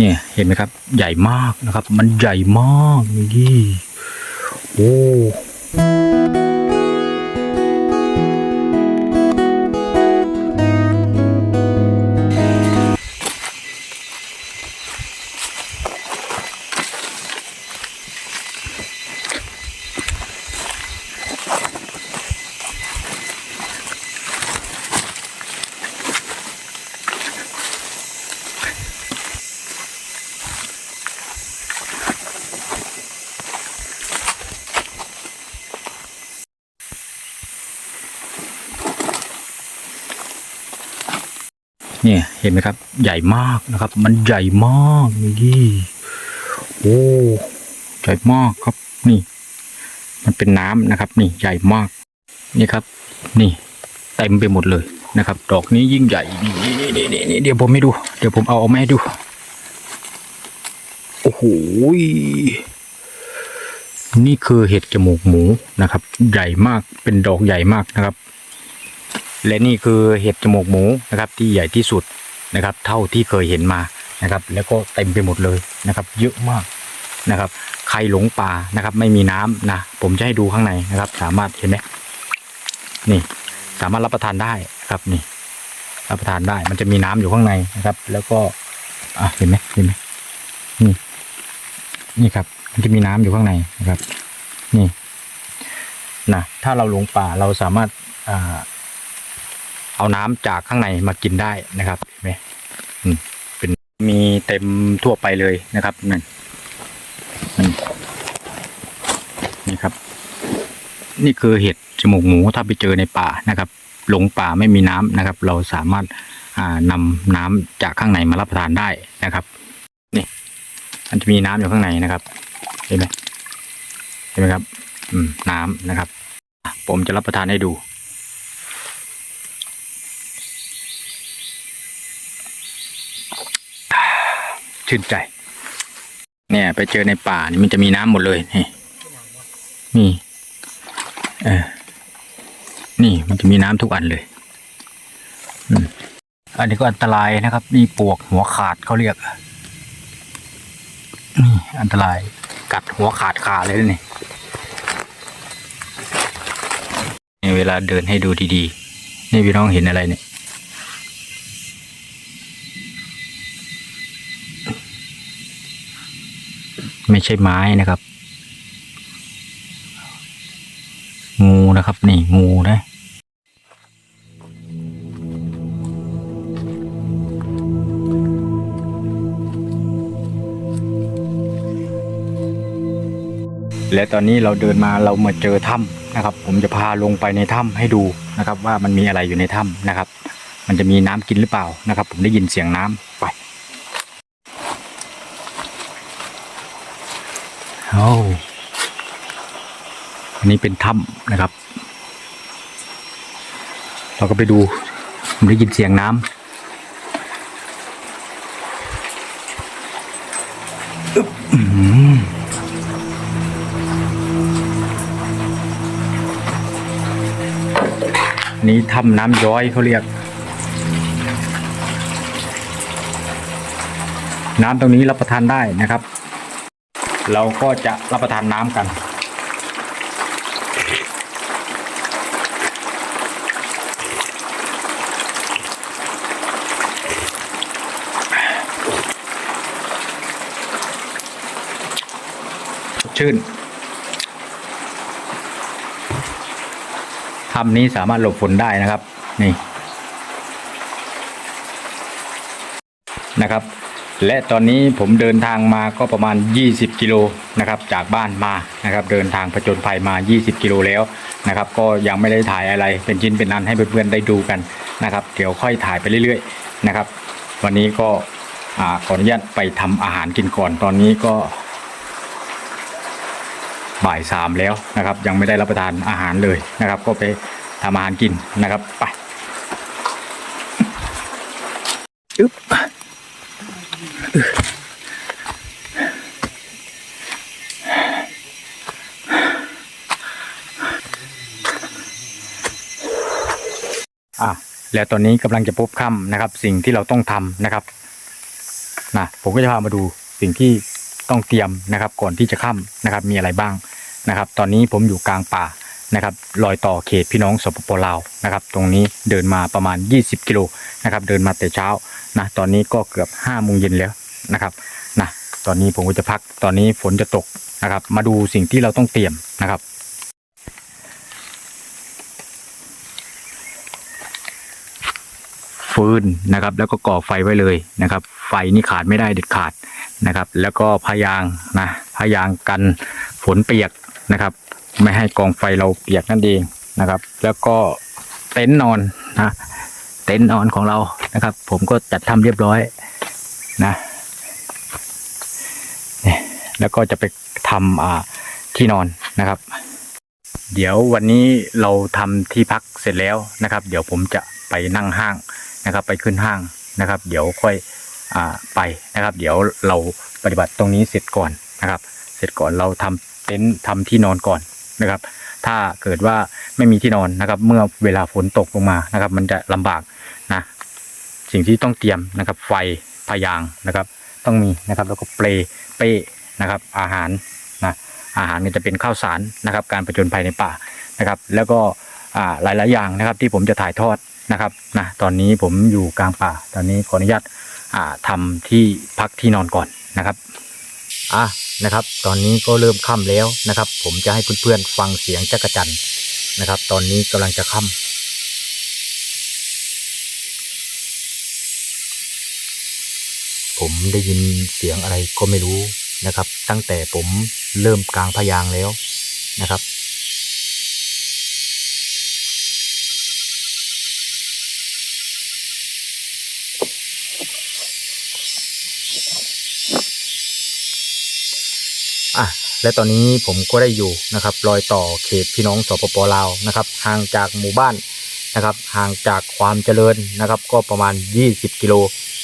เนี่ยเห็นไหมครับ ใหญ่มากนะครับ มันใหญ่มากนี่โอ้ เนี่ยเห็นไหมครับ ใหญ่มากนะครับ มันใหญ่มากนี่โอ้ใหญ่มากครับนี่ มันเป็นน้ำนะครับ นี่ใหญ่มากนี่ครับ นี่เต็มไปหมดเลยนะครับ ดอกนี้ยิ่งใหญ่นี่นี่นี่นี่เดี๋ยวผมไม่ดู เดี๋ยวผมเอาเอาแมาให้ดูโอ้โหนี่คือเห็ดจมูกหมูนะครับ ใหญ่มากเป็นดอกใหญ่มากนะครับ และนี่คือเห็ดจมูกหมูนะครับที่ใหญ่ที่สุดนะครับ เท่าที่เคยเห็นมานะครับ แล้วก็เต็มไปหมดเลยนะครับ เยอะมากนะครับ ใครหลงป่านะครับ ไม่มีน้ำนะผมจะให้ดูข้างในนะครับ สามารถเห็นไหมนี่สามารถรับประทานได้ครับนี่ รับประทานได้มันจะมีน้ำอยู่ข้างในนะครับ แล้วก็อะเห็นไหมเห็นไหมนี่นี่ครับ มันจะมีน้ำอยู่ข้างในนะครับ นี่นะถ้าเราหลงป่าเราสามารถอ่า เอาน้ำจากข้างในมากินได้นะครับเห็นไหมอืมเป็นมีเต็มทั่วไปเลยนะครับนั่นนี่ครับ นี่คือเห็ดจมูกหมูถ้าไปเจอในป่านะครับ หลงป่าไม่มีน้ำนะครับ เราสามารถอ่านำน้ำจากข้างในมารับประทานได้นะครับ นี่มันจะมีน้ำอยู่ข้างในนะครับ เห็นไหมเห็นไหมครับ อืมน้ำนะครับ ผมจะรับประทานให้ดู ชื่นใจ เนี่ย ไปเจอในป่านี่มันจะมีน้ำหมดเลยนี่นี่เออนี่มันจะมีน้ำทุกอันเลยอันนี้ก็อันตรายนะครับนี่ปวกหัวขาดเขาเรียกนี่อันตรายกัดหัวขาดขาเลยนี่นี่เวลาเดินให้ดูดีๆ นี่พี่น้องเห็นอะไรเนี่ย ไม่ใช่ไม้นะครับ งูนะครับ นี่งูนะและตอนนี้เราเดินมาเรามาเจอถ้ำนะครับ ผมจะพาลงไปในถ้ำให้ดูนะครับ ว่ามันมีอะไรอยู่ในถ้ำนะครับ มันจะมีน้ำกินหรือเปล่านะครับ ผมได้ยินเสียงน้ำไป โอ้อันนี้เป็นถ้ำนะครับ เราก็ไปดูผมได้ยินเสียงน้ำอึ๊บอื้อหืออันนี้ถ้ำน้ำย้อยเขาเรียก น้ำตรงนี้รับประทานได้นะครับ เราก็จะรับประทานน้ำกัน ชื่นถ้ำนี้สามารถหลบฝนได้นะครับ นี่นะครับ และตอนนี้ผมเดินทางมาก็ประมาณ 20 กิโลนะครับจากบ้านมานะครับเดินทางผจญภัยมา 20 กิโลแล้วนะครับก็ยังไม่ได้ถ่ายอะไรเป็นชิ้นเป็นอันให้เพื่อนๆได้ดูกันนะครับเดี๋ยวค่อยถ่ายไปเรื่อยๆนะครับ วันนี้ก็อ่าขออนุญาตไปทำอาหารกินก่อนตอนนี้ก็ บ่ายสามแล้วนะครับ ยังไม่ได้รับประทานอาหารเลยนะครับ ก็ไปทำอาหารกินนะครับไปอึ๊บ อะแล้วตอนนี้กำลังจะพบค่ำนะครับ สิ่งที่เราต้องทำนะครับนะผมก็จะพามาดูสิ่งที่ต้องเตรียมนะครับ ก่อนที่จะค่ำนะครับ มีอะไรบ้างนะครับ ตอนนี้ผมอยู่กลางป่า นะครับรอยต่อเขตพี่น้องสปปลาวนะครับ ตรงนี้เดินมาประมาณ 20 กิโลนะครับ เดินมาแต่เช้านะตอนนี้ก็เกือบ5โมงเย็นแล้วนะครับนะตอนนี้ผมก็จะพักตอนนี้ฝนจะตกนะครับ มาดูสิ่งที่เราต้องเตรียมนะครับฟืนนะครับ แล้วก็ก่อไฟไว้เลยนะครับ ไฟนี่ขาดไม่ได้เด็ดขาดนะครับ แล้วก็พยางนะพยางกันฝนเปียกนะครับ ไม่ให้กองไฟเราเปียกนั่นเองนะครับ แล้วก็เต็นท์นอนนะเต็นท์นอนของเรานะครับ ผมก็จัดทำเรียบร้อยนะนี่แล้วก็จะไปทำอ่าที่นอนนะครับ เดี๋ยววันนี้เราทำที่พักเสร็จแล้วนะครับ เดี๋ยวผมจะไปนั่งห้างนะครับ ไปขึ้นห้างนะครับ เดี๋ยวค่อยอ่าไปนะครับ เดี๋ยวเราปฏิบัติตรงนี้เสร็จก่อนนะครับ เสร็จก่อนเราทำเต็นท์ทำที่นอนก่อน นะครับ ถ้าเกิดว่าไม่มีที่นอนนะครับ เมื่อเวลาฝนตกลงมานะครับ มันจะลำบากนะสิ่งที่ต้องเตรียมนะครับ ไฟพยางนะครับ ต้องมีนะครับแล้วก็เปลเป้นะครับ อาหารนะอาหารก็จะเป็นข้าวสารนะครับ การประจนภัยในป่านะครับ แล้วก็อ่ายหลายอย่างนะครับ ที่ผมจะถ่ายทอดนะครับนะตอนนี้ผมอยู่กลางป่า ตอนนี้ขออนุญาตอ่าทำที่พักที่นอนก่อนนะครับ อะนะครับ ตอนนี้ก็เริ่มค่ำแล้วนะครับ ผมจะให้เพื่อนๆฟังเสียงจักรจันนะครับ ตอนนี้กำลังจะค่ำผมได้ยินเสียงอะไรก็ไม่รู้นะครับ ตั้งแต่ผมเริ่มกลางพยางแล้วนะครับ อะและตอนนี้ผมก็ได้อยู่นะครับรอยต่อเขตพี่น้องสปปลาวนะครับห่างจากหมู่บ้านนะครับห่างจากความเจริญนะครับ ก็ประมาณ 20 กิโล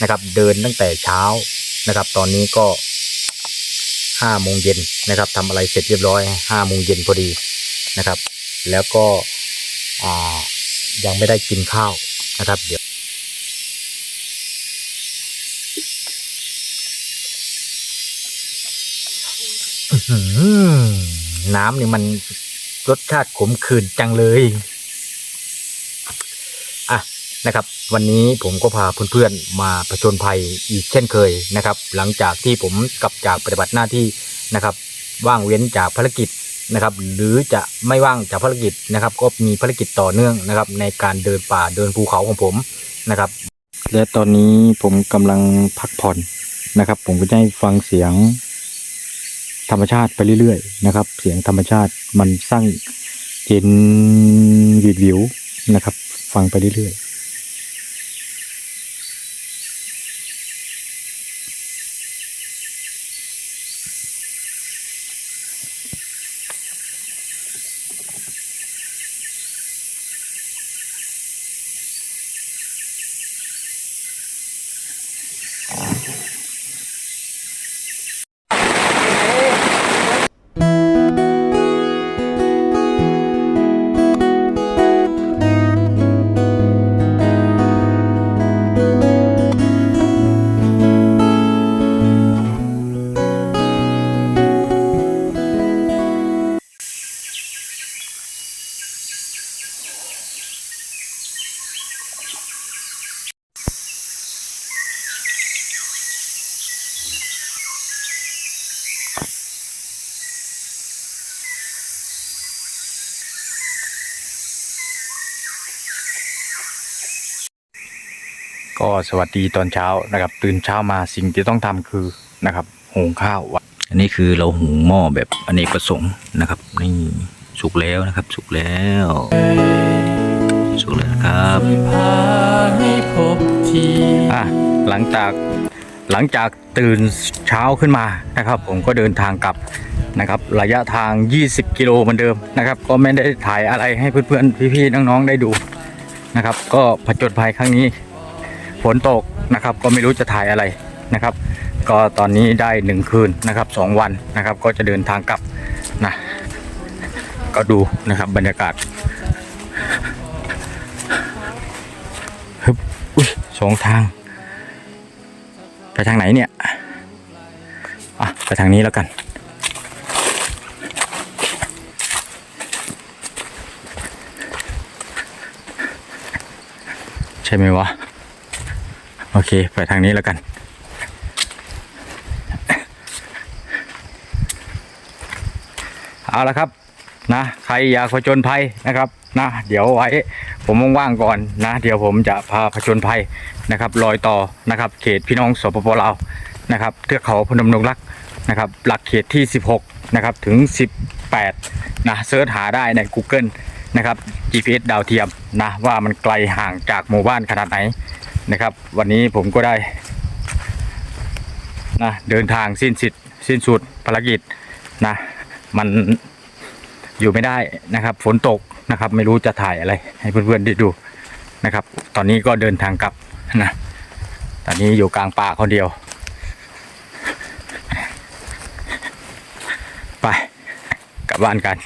นะครับเดินตั้งแต่เช้านะครับ ตอนนี้ก็5โมงเย็นนะครับทำอะไรเสร็จเรียบร้อย5โมงเย็นพอดีนะครับ แล้วก็ยังไม่ได้กินข้าวนะครับเดี๋ยว อื้อหือ น้ำนี่มันรสชาติขมขื่นจังเลย อะนะครับ วันนี้ผมก็พาเพื่อนๆมาผจญภัยอีกเช่นเคยนะครับ หลังจากที่ผมกลับจากปฏิบัติหน้าที่นะครับ ว่างเว้นจากภารกิจนะครับ หรือจะไม่ว่างจากภารกิจนะครับ ก็มีภารกิจต่อเนื่องนะครับ ในการเดินป่าเดินภูเขาของผมนะครับ และตอนนี้ผมกำลังพักผ่อนนะครับ ผมก็จะให้ฟังเสียง ธรรมชาติไปเรื่อยๆนะครับ เสียงธรรมชาติมันสร้างเย็นวิววิวนะครับ ฟังไปเรื่อยๆ ก็สวัสดีตอนเช้านะครับ ตื่นเช้ามาสิ่งที่ต้องทำคือนะครับหุงข้าวอันนี้คือเราหุงหม้อแบบอเนกประสงค์นะครับนี่สุกแล้วนะครับ สุกแล้ว สุกแล้วนะครับพาให้พบทีอะหลังจากหลังจากตื่นเช้าขึ้นมานะครับ ผมก็เดินทางกลับนะครับระยะทาง 20 กิโลเหมือนเดิมนะครับ ก็ไม่ได้ถ่ายอะไรให้เพื่อนๆพี่ๆน้องๆได้ดูนะครับ ก็ผจญภัยครั้งนี้ ฝนตกนะครับ ก็ไม่รู้จะถ่ายอะไรนะครับ ก็ตอนนี้ได้หนึ่งคืนนะครับสองวันนะครับ ก็จะเดินทางกลับนะก็ดูนะครับบรรยากาศฮึบอุ้ยสองทาง ไปทางไหนเนี่ยอะไปทางนี้แล้วกันใช่ไหมวะ อเค ไปทางนี้แล้วกัน เอาละครับนะ ใครอยากผจญภัยนะครับนะ เดี๋ยวไว้ผมว่างๆก่อนนะ เดี๋ยวผมจะพาผจญภัยนะครับลอยต่อนะครับ เขตพี่น้องสปปลาวนะครับเทือกเขาพนมดงรักนะครับ หลักเขตที่ 16 นะครับ ถึง 18 นะเสิร์ชหาได้ใน Google นะครับ GPS ดาวเทียมนะว่ามันไกลห่างจากหมู่บ้านขนาดไหน นะครับ วันนี้ผมก็ได้นะเดินทางสิ้นสิทธิ์สิ้นสุดภารกิจนะมันอยู่ไม่ได้นะครับ ฝนตกนะครับ ไม่รู้จะถ่ายอะไร ให้เพื่อนๆได้ดูนะครับ ตอนนี้ก็เดินทางกลับนะตอนนี้อยู่กลางป่าคนเดียว ไปกลับบ้านกัน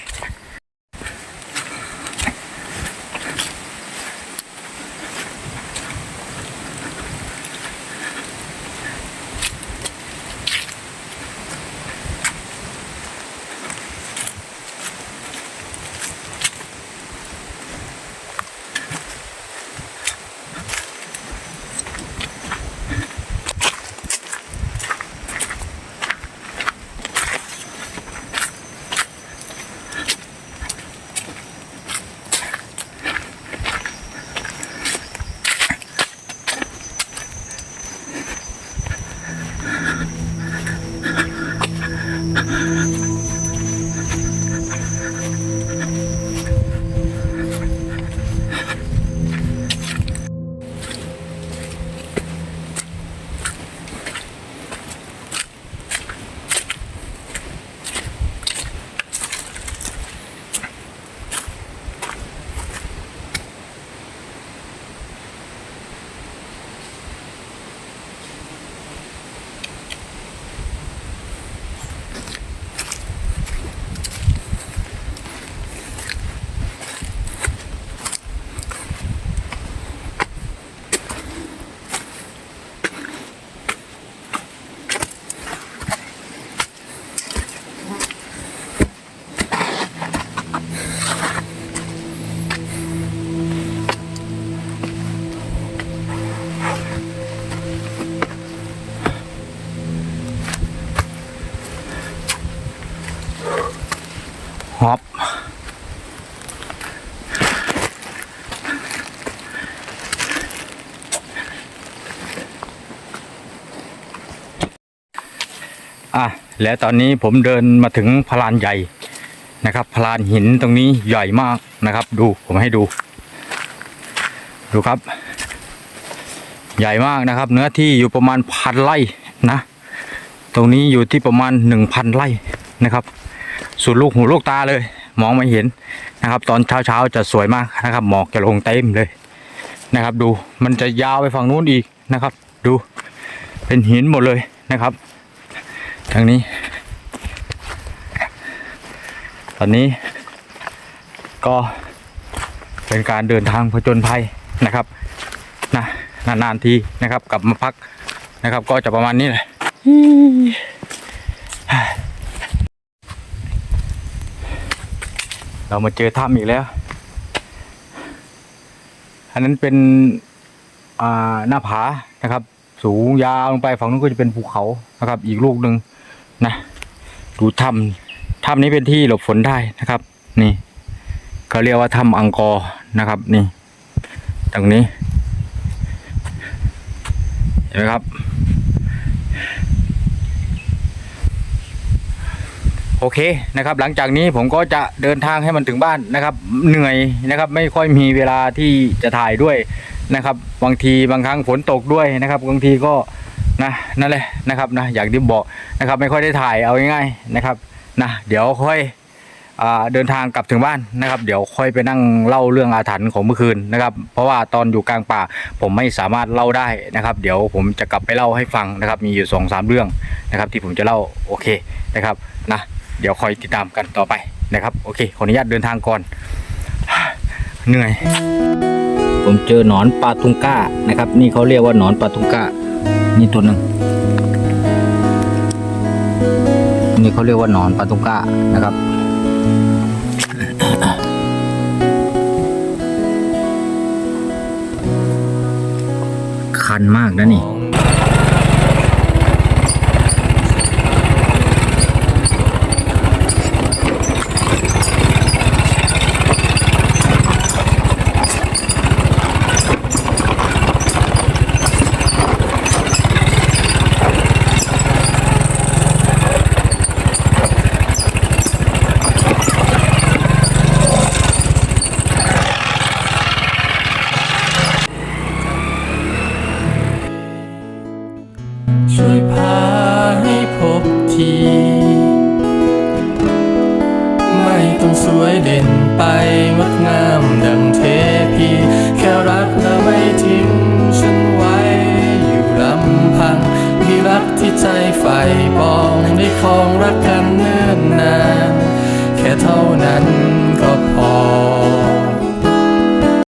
แล้วตอนนี้ผมเดินมาถึงพลานใหญ่นะครับพลานหินตรงนี้ใหญ่มากนะครับ ดูผมให้ดู ดูครับ ใหญ่มากนะครับ เนื้อที่อยู่ประมาณพันไร่นะ ตรงนี้อยู่ที่ประมาณหนึ่งพันไร่นะครับสุดลูกหูลูกตาเลย มองไม่เห็นนะครับ ตอนเช้าเช้าๆจะสวยมากนะครับหมอกจะลงเต็มเลยนะครับ ดูมันจะยาวไปฝั่งนู้นอีกนะครับ ดูเป็นหินหมดเลยนะครับ ทางนี้ ตอนนี้ก็เป็นการเดินทางผจญภัยนะครับนะนานๆทีนะครับ กลับมาพักนะครับ ก็จะประมาณนี้แหละเรามาเจอถ้ำอีกแล้ว อันนั้นเป็นหน้าผานะครับ สูงยาวลงไปฝั่งนู้นก็จะเป็นภูเขานะครับ อีกลูกหนึ่ง นะ ดูถ้ำถ้ำนี้เป็นที่หลบฝนได้นะครับ นี่เขาเรียกว่าถ้ำอังกอร์นะครับ นี่ตรงนี้ เห็นไหมครับ โอเคนะครับ หลังจากนี้ผมก็จะเดินทางให้มันถึงบ้านนะครับ เหนื่อยนะครับ ไม่ค่อยมีเวลาที่จะถ่ายด้วยนะครับ บางทีบางครั้งฝนตกด้วยนะครับ บางทีก็ นะนั่นแหละนะครับนะอย่างที่บอกนะครับไม่ค่อยได้ถ่ายเอาง่ายๆนะครับนะเดี๋ยวค่อยอเดินทางกลับถึงบ้านนะครับ เดี๋ยวค่อยไปนั่งเล่าเรื่องอาถรรพ์ของเมื่อคืนนะครับ เพราะว่าตอนอยู่กลางป่าผมไม่สามารถเล่าได้นะครับ เดี๋ยวผมจะกลับไปเล่าให้ฟังนะครับ มีอยู่สองสามเรื่องนะครับ ที่ผมจะเล่าโอเคนะครับนะเดี๋ยวคอยติดตามกันต่อไปนะครับโอเคขออนุญาตเดินทางก่อนเหนื่อย ผมเจอหนอนปลาทุงก้านะครับ นี่เขาเรียกว่าหนอนปลาทุงก้า นี่ตัวหนึ่งนี่เขาเรียกว่าหนอนปลาตุกะนะครับ คันมากนะนี่